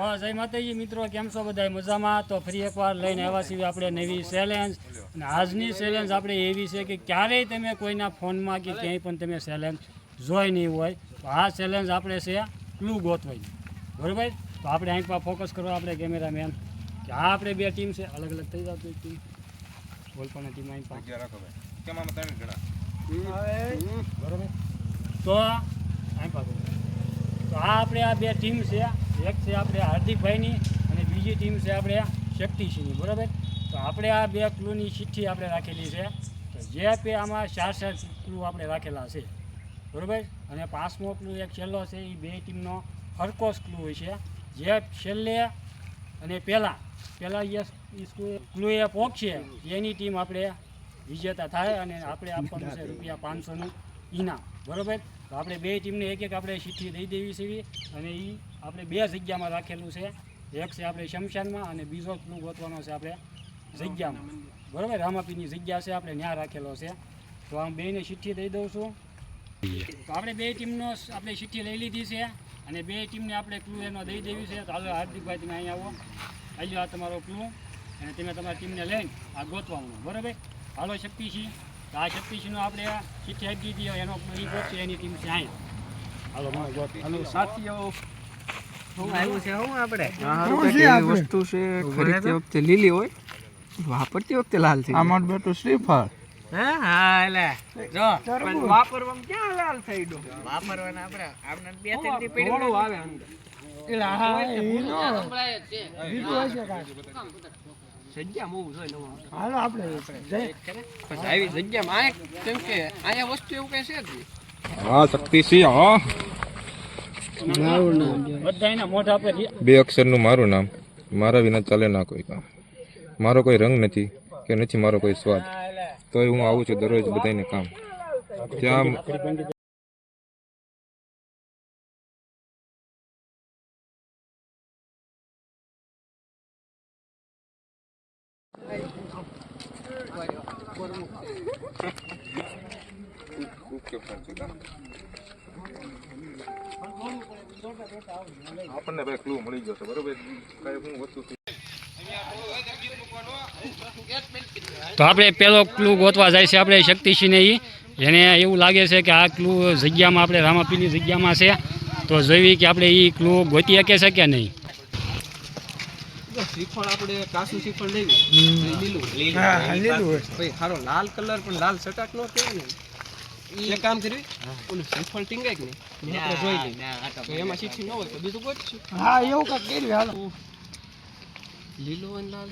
તો જય માતાજી મિત્રો કેમ છો બધા મજામાં? તો ફરી એકવાર લઈને આવ્યા છીએ આપણે નવી ચેલેન્જ અને આજની ચેલેન્જ આપણે એવી છે કે ક્યારેય તમે કોઈના ફોનમાં કે ક્યાંય પણ તમે ચેલેન્જ જોઈ નહીં હોય. તો આ ચેલેન્જ આપણે છે ક્લુ ગોતવાની. બરાબર? તો આપણે અહીં પર ફોકસ કરો આપણે કેમેરામેન કે આ આપણે બે ટીમ છે અલગ અલગ થઈ જતી ટીમ બોલપાની ટીમ અહીં પર રાખો ભાઈ. કેમ આમાં ત્રણ જણા બરાબર? તો અહીં પર તો આ આપણે આ બે ટીમ છે. એક છે આપણે હાર્દિકભાઈની અને બીજી ટીમ છે આપણે શક્તિસિંહની, બરાબર? તો આપણે આ બે ક્લૂની ચિઠ્ઠી આપણે રાખેલી છે. તો જે પે આમાં ચાર ચાર ક્લુ આપણે રાખેલા છે, બરાબર? અને પાંચમો ક્લુ એક છેલ્લો છે એ બે ટીમનો ફરકો ક્લુ હોય છે. જે છેલ્લે અને પહેલાં પહેલાં જે ક્લુ એ પહોંચશે એની ટીમ આપણે વિજેતા થાય અને આપણે આપવાનું છે રૂપિયા પાંચસોનું ઇનામ, બરાબર? તો આપણે બે ટીમને એક એક આપણે ચિઠ્ઠી દઈ દેવી છે અને એ આપણે બે જગ્યામાં રાખેલું છે. એક છે આપણે શમશાનમાં અને બીજો ક્લુ ગોતવાનો છે આપણે જગ્યામાં. બરાબર? રામાપીની જગ્યા છે, આપણે ત્યાં રાખેલો છે. તો આમ બેને ચિઠ્ઠી દઈ દઉં છું. તો આપણે બે ટીમનો આપણે ચિઠ્ઠી લઈ લીધી છે અને બે ટીમને આપણે ક્લુ એનો દઈ દેવી છે. તો હાલો હાર્દિકભાઈ, તમે અહીંયા આવો. આવી આ તમારો ક્લુ અને તમે તમારી ટીમને લઈને આ ગોતવાનું. બરાબર? હાલો શક્તિસિંહ આ શક્તિસિંહનો આપણે ચિઠ્ઠી આપી દીધી એનો એ એની ટીમ છે હાલો મને ગોત. હાલો સાથીઓ. છે શું આપણે? શું છે આપણે? વસ્તુ છે વખતે લીલી હોય. વાપરતી વખતે લાલ થઈ આમાં બેટું શ્રીફળ. હા? હા એટલે. જો. પણ વાપરવામાં ક્યાં લાલ થઈ ગયો? વાપરવાના આપણે. આપણે બે ત્રણ પડી આવે અંદર. જગ્યા બહુ છે હાલો આપણે પછી આવી જગ્યામાં આ કેમ કે અહીંયા વસ્તુ એવું કઈ છે જ નહીં. હા શક્તિસિંહ હા. બે અક્ષરનું મારું નામ. મારા વિના ચાલે ના કોઈ કામ. મારો કોઈ રંગ નથી કે નથી મારો કોઈ સ્વાદ. તોય હું આવું છું દરરોજ બધાને કામ. ત્યાં આપણને ભાઈ ક્લુ મળી છે, બરોબર? કઈ હું વસ્તુ તો આપણે પેલો ક્લુ ગોતવા જાય છે આપણે શક્તિસિંહને ઈ એને એવું લાગે છે કે આ ક્લુ જગ્યામાં આપણે રામાપીની જગ્યામાં છે. તો જોઈ કે આપણે એ ક્લુ ગોતી શકે છે કે નહીં. શ્રીફળ આપણે કાસુ શ્રીફળ લેવી લીલું. લીલું ભાઈ સારો લાલ કલર પણ લાલ ચટાક નો કહેવાય ને. એ કામ કરવી ઓલું શ્રીફળ ટીંગાય કે નહીં? આપણે જોઈ લઈએ. તો એમાં શીખી ન હોય તો બીજું ગોતશું હા એવું કાંઈક કર્યું હાલો. લીલો અને લાલ?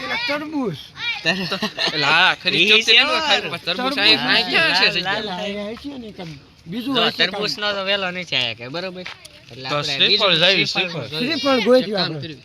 એટલે તરબૂચ. એટલે હા ખરી લીલું હોય, ખાલી પછી તરબૂચ. અહીં ક્યાં હશે જગ્યા હા, અહીંયા હશે ને કાંઈક. બીજું તરબૂચ. નો તો વેલો નથી આયા કે બરોબર? એટલે તો આપણે શ્રીફળ જાય, શ્રીફળ. શ્રીફળ. કામ આપણે.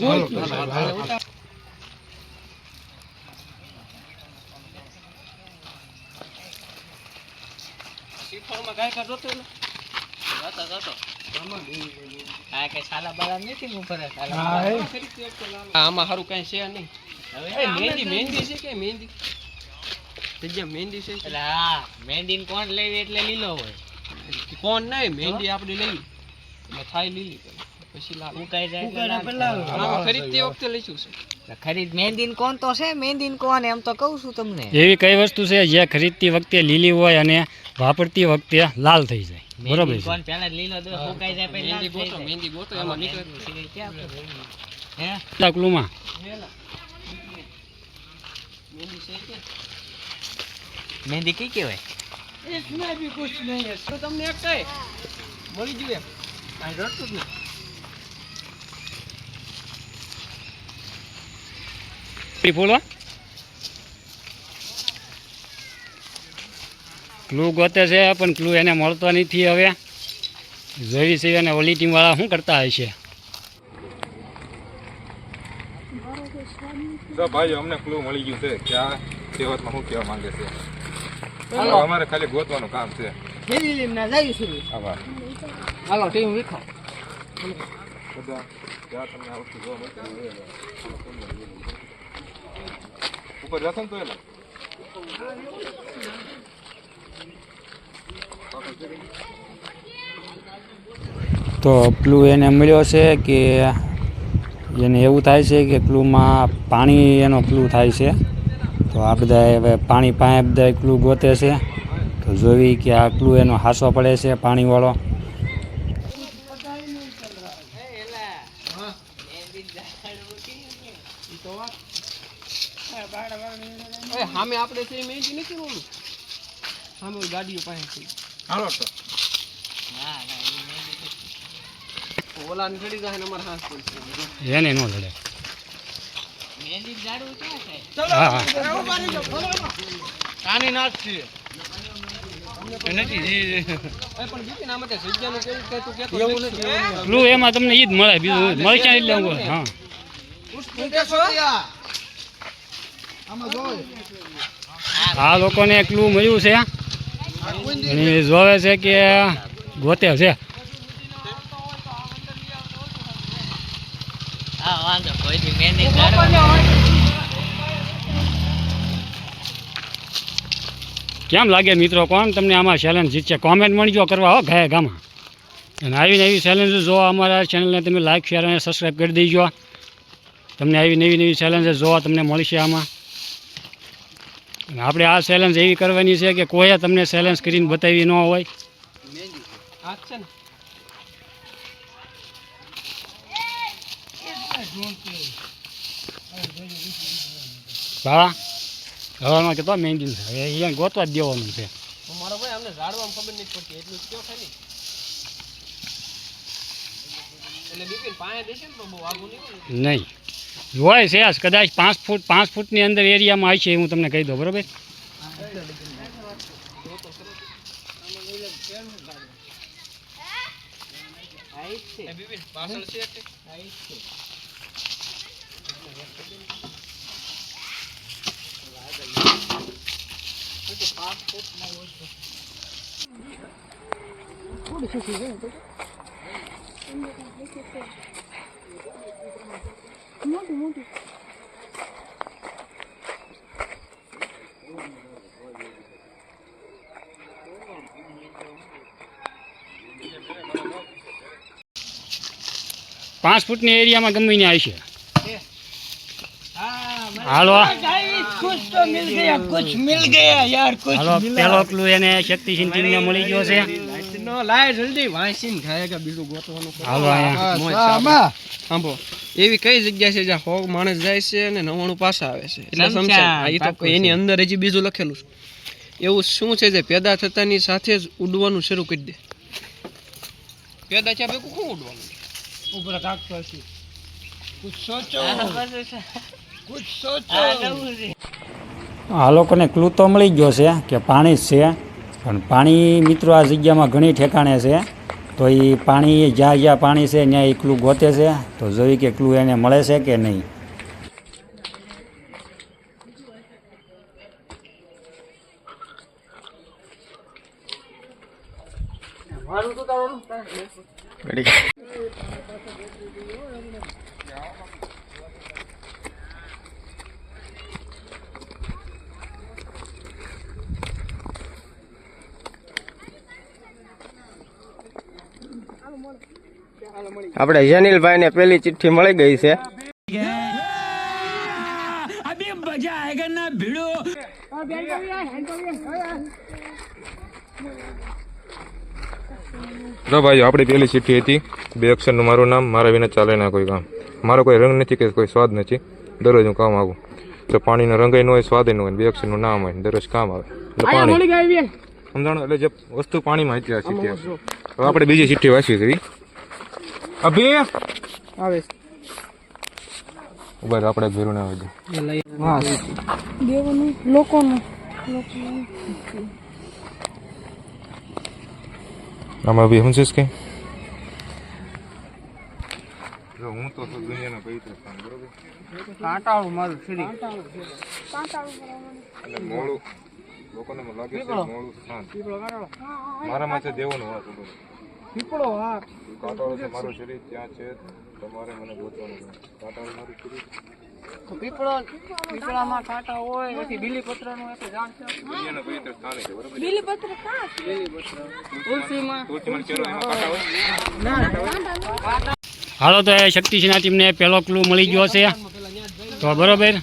ગોત્યું. હાલો, હાલો, હાલો. શ્રીફળમાં ગાય કા જોતો ને જોતો, જોતો. આ કે સાલા બાલા નથી ઉપર. આમાં સારું કઈ છે નહીં. હવે મહેંદી મહેંદી છે કે મહેંદી? જગ્યા મહેંદી છે એટલે હા મહેંદી કોણ લેવી એટલે લીલો હોય? કોણ નહીં મહેંદી આપણે લેવી એટલે થાય લીલી પછી લાલ ઉકાઈ જાય એટલે ઉકાળા લાલ પેલા થાય. આમાં ખરીદતી વખતે લઈશું છે એટલે ખરીદ મહેંદી કોણ તો છે મહેંદી કોણ એમ તો કહું છું તમને એવી કઈ વસ્તુ છે જે ખરીદતી વખતે લીલી હોય અને વાપરતી વખતે લાલ થઈ જાય બરોબર મહેંદી છે કોણ પહેલા લીલો દો ઉકાઈ જાય પછી લાલ મહેંદી થઈ ગોતો જાય. મહેંદી ગોતો આમાં એમાં નીકળે મહેંદી સિવાય ક્યાં આપણે? હે કેટલા ક્લુમાં મહેંદી છે કે મહેંદી કઈ કહેવાય इसमें भी कुछ नहीं है તો તમને એક કઈ મળી ગયું એમ કાંઈ રડતું જ ફૂલો ક્લુ ગોતે છે પણ ક્લુ એને મળતો નથી હવે. જોઈ છે અને ઓલી ટીમવાળા શું કરતા હશે છે? ભાઈ અમને ક્લુ મળી ગયું છે. કે આ કહેવતમાં શું કહેવા માંગે છે? અમારે ખાલી ગોતવાનું કામ છે. હાલો ટીમ વીખો બધા જ્યાં તમને આ જોવા મળશે એ લઈ લો. ઉપર જશો તો એ તો ક્લુ એને મળ્યો છે કે એને એવું થાય છે કે પેલુંમાં પાણી એનો પેલું થાય છે. તો આ બધા હવે પાણી પાસે બધા ક્લુ ગોતે છે. તો જોવી કે આ ક્લુ એનો હાસો પડે છે પાણીવાળો. એ સામે આપણે છે મહેંદી નથી બોલું સામે ગાડીઓ પાસે છે ના ના એ મહેંદી ઓલાને ચડી જાય ને અમારે હાથ પડશે એને નો લડે મહેંદી ઝાડું ક્યાં થાય હા હા. એ પણ બીપીન આમાં તે જગ્યાનું કેવું કે તું કહેતો નથી. ક્લુ એમાં તમને ઈ જ મળે બીજું હા આ લોકોને એકલું મળ્યું છે. અને જોવે છે કે ગોતે છે. કેમ લાગે મિત્રો કોણ? તમને આમાં ચેલેન્જ જીતશે. કોમેન્ટ મળજો કરવા હો ગયા ગામાં અને આવી નવી ચેલેન્જ જોવા અમારા ચેનલને તમે લાઈક શેર અને સબસ્ક્રાઈબ કરી દેજો. તમને આવી નવી નવી ચેલેન્જ જોવા તમને મળશે આમાં. આપણે આ ચેલેન્જ એવી કરવાની છે કે કોઈએ તમને ચેલેન્જ કરીને બતાવી ન હોય. બાળા હવામાં કેટલો મહેંદી છે? અહીંયા ગોતવા જ દેવાનું છે. મારો ભાઈ અમને ઝાડવામાં ખબર નથી પડતી એટલું જ કયો ખાલી એટલે બિપિન પાસે દેશે ને તો બહુ આગું નહીં. હોય છે કદાચ પાંચ ફૂટ, પાંચ ફૂટની અંદર એરિયામાં આવી છે હું તમને કહી દઉં, બરાબર? બિપિન પાછળ છે એટલે? પાંચ ફૂટની એરિયામાં ગમે ને આવી છે. હાલો. હાલો પેલો ક્લુ એને શક્તિસિંહ ટીમને મળી ગયો છે. નો લાય જલ્દી વાંચીને ખાય બીજું ગોતવાનું હાલો અહીંયા. મોજ સાંભળો. એવી કઈ જગ્યા છે જ્યાં સો માણસ જાય છે અને નવાણું પાછા આવે છે? એટલે સમસ્યા એ તો એની અંદર હજી બીજું લખેલું છે. એવું શું છે જે પેદા થતાની સાથે જ ઉડવાનું શરૂ કરી દે? પેદા થયા ભેગું શું ઉડવાનું? આ કુછ સોચો. આ લોકોને ક્લુ તો મળી ગયો છે કે પાણી જ છે. પણ પાણી મિત્રો આ જગ્યામાં ઘણી ઠેકાણે છે. તો એ પાણી જ્યાં જ્યાં પાણી છે, ત્યાં એ ગોતે છે. તો જોઈ કે ક્લુ એને મળે છે કે નહીં. આપણે જનીલભાઈ ને પેલી ચિઠ્ઠી મળી ગઈ છે. જો ભાઈ આપણી પેલી ચિઠ્ઠી હતી. બે અક્ષરનું મારું નામ મારા વિના ચાલે ના કોઈ કામ. મારો કોઈ રંગ નથી કે કોઈ સ્વાદ નથી. દરરોજ હું કામ આવું. તો પાણીનો રંગ ન હોય સ્વાદ ન હોય બે અક્ષરનું નામ હોય દરરોજ કામ આવે. પાણી. સમજાણો? એટલે જે વસ્તુ પાણીમાં હતી આ ચિઠ્ઠી હવે આપણે બીજી ચિઠ્ઠી વાંચવી હતી અભી? આવે. ઊભા આપણે ભેરું ના હોય દેવાનું લોકોનું. આમાં અભી સમજીશ કે? જો હું તો દુનિયાનો પવિત્ર સ્થાન બરોબર? કાંટાળું મારું લોકોને લાગે છે મોડું સ્થાન. મારામાં છે દેવોનો ઊભો પીપળો હા. કાંટાળો મારું શરીર ત્યાં છે તમારે મને ગોતવાનું છે. કાંટાળો મારું શરીર? તો પીપળો પીપળામાં કાંટા હોય પછી બીલીપત્રનું એક ઝાડ છે. દુનિયાનું પવિત્ર સ્થાન છે બરોબર? બીલીપત્ર કાં તુલસીમાં. તુલસીમાં કેરો કાંટા હોય? હાલો તો એ શક્તિસિંહના ટીમને પહેલો ક્લુ મળી ગયો છે. તો બરોબર.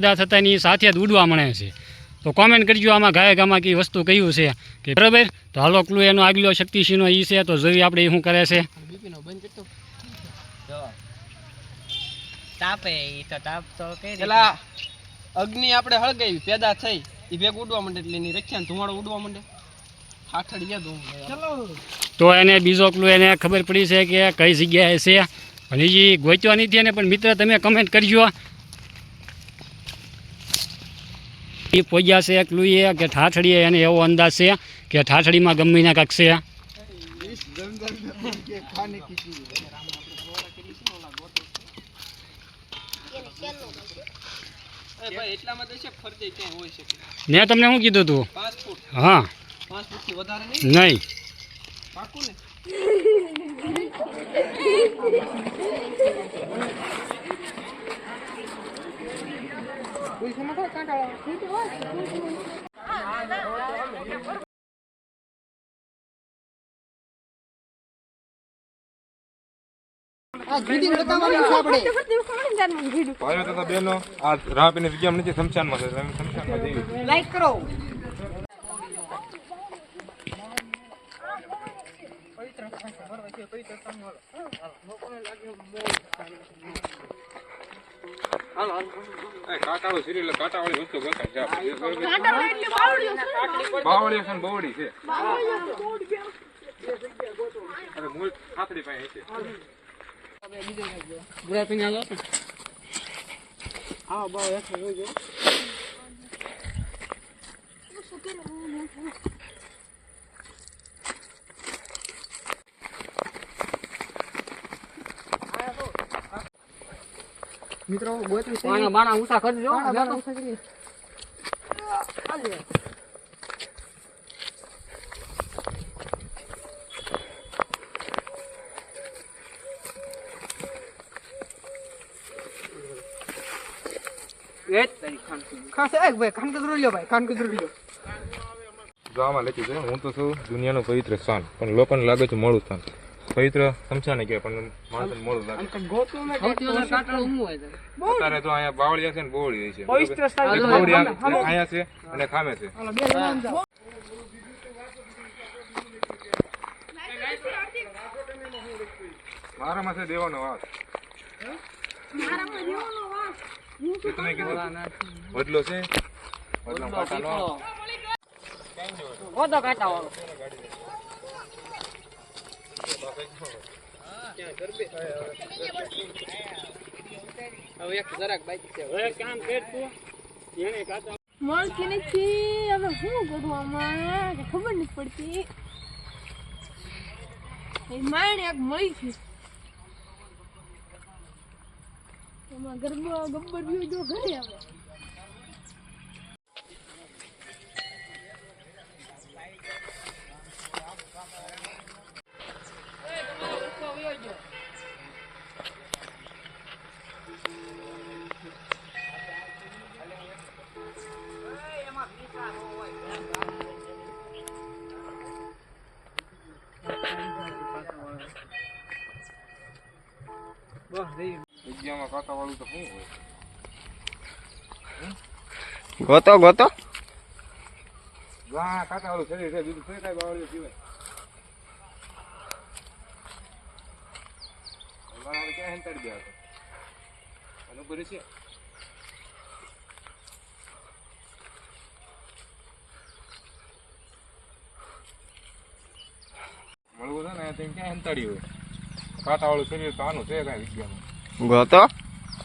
પેદા થતાની સાથે જ ઉડવા મળે છે. તો કોમેન્ટ કરજો આમાં ગાયક આમાં કઈ વસ્તુ કયું છે. કે બરાબર? તો હાલો ક્લુ એનો આગલો શક્તિસિંહનો એ છે તો જોઈએ આપણે શું કરે છે. બીપીનો બંધ કરતો જો તાપે તો તાપ તો પેલા અગ્નિ આપણે હળગાવી પેદા થઈ. એ ભેગ ઉડવા માંડે એટલે એની રખ્યા ધુમાડો ઉડવા માંડે. તો એને બીજો ક્લુ એને ખબર પડી છે કે કઈ જગ્યાએ છે. અને એ ગોચ્યો નથી એને પણ મિત્ર તમે કમેન્ટ કરજો. એ પોગ્યા છે ક્લુ એ કે ઠાઠડીએ, એને એવો અંદાજ છે કે ઠાઠડીમાં ગમીને કાંક છે. મેં તમને શું કીધું તું? હા. નહીં. પાકું થી વધારે નહીં નહીં પાકું ને ભાઈઓ તથા બહેનો આ છે તમે કાંટાળું સિરિયલ કાંટાવાળી વસ્તુ ગોતાય છે આપણે. બાવળી છે. બવડી છે. અરે મૂળ ખાતરી પાસે છે. ગુલાબી ના લો. આવો બહુ એક મિત્રો બાણા બાણા ઊંચા કરજો ખાસ એક ભાઈ ખાન કચરો લ્યો ભાઈ ખાન કચરો લ્યો. જો આમાં લખ્યું છે હું તો છું દુનિયાનું પવિત્ર સ્થાન પણ લોકોને લાગે છે મોડું સ્થાન. પવિત્ર શમશાને કહેવાય પણ માણસ મોડું લાગે. અત્યારે તો અહીંયા બાવળિયા છે ને બવળી છે. પવિત્ર અહીંયા છે અને ખામે છે. મારામાં છે દેવાનો વાસ. તમે કીધું વડલો છે. વડલામાં કાંટા નો કાંટા વાળો હવે નથી હવે શું કરું ખબર નથી પડતી એ માણ એક મળી એમાં ગરબો ગબ્બર બીજો ઘરે આવે. કાંટા વાળું તો શું હોય? ગોતો ગોતો. કાંટા વાળું શરીર છે બીજું કઈ કઈ સિવાય. ક્યાં હેંતાડી ગયા હતા છે મળવું છે ને ત્યાં ક્યાં હેંતાડી હોય? કાંટાવાળું શરીર તો આનું છે કાંઈ વિજ્ઞાનમાં ગોતો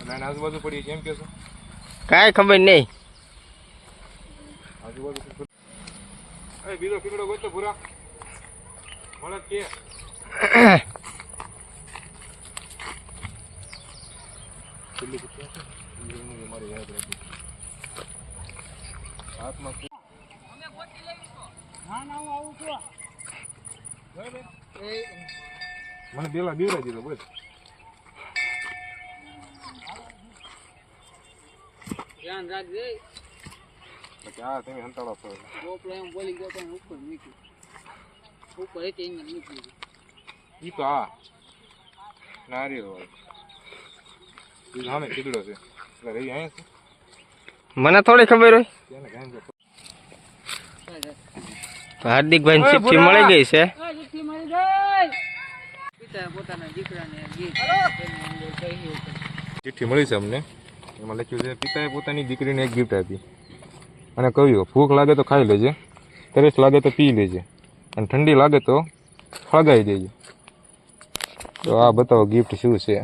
આજુબાજુ પડી છે એમ કે છો. કાંઈ ખબર નહીં. આ અરે બીજો કીકડો ગોતો પૂરા મળે કે? હાથમાં ના ના હું આવું છું. મને પેલા બીવરાજી બોલ. ધ્યાન રાખજે. પછી તમે હંતાળો છો. ગોપડો એમ બોલી ગયો તો હું ઉપર મૂક્યું. ઉપર હતી અહીંયા મૂકી ઈ તો આ નારિયેળ વાળો. ઈ સામે કીધડો છે. એટલે રહી અહીંયા છે. મને થોડી ખબર હોય. તેને હાર્દિકભાઈ ની ચિઠ્ઠી મળી ગઈ છે. ચિઠ્ઠી મળી છે અમને. એમાં લખ્યું છે, પિતાએ પોતાની દીકરીને એક ગિફ્ટ આપી. અને કહ્યું, ભૂખ લાગે તો ખાઈ લેજે, તરસ લાગે તો પી લેજે, અને ઠંડી લાગે તો ફળગાઈ દેજે. તો આ બતાવો ગિફ્ટ શું છે?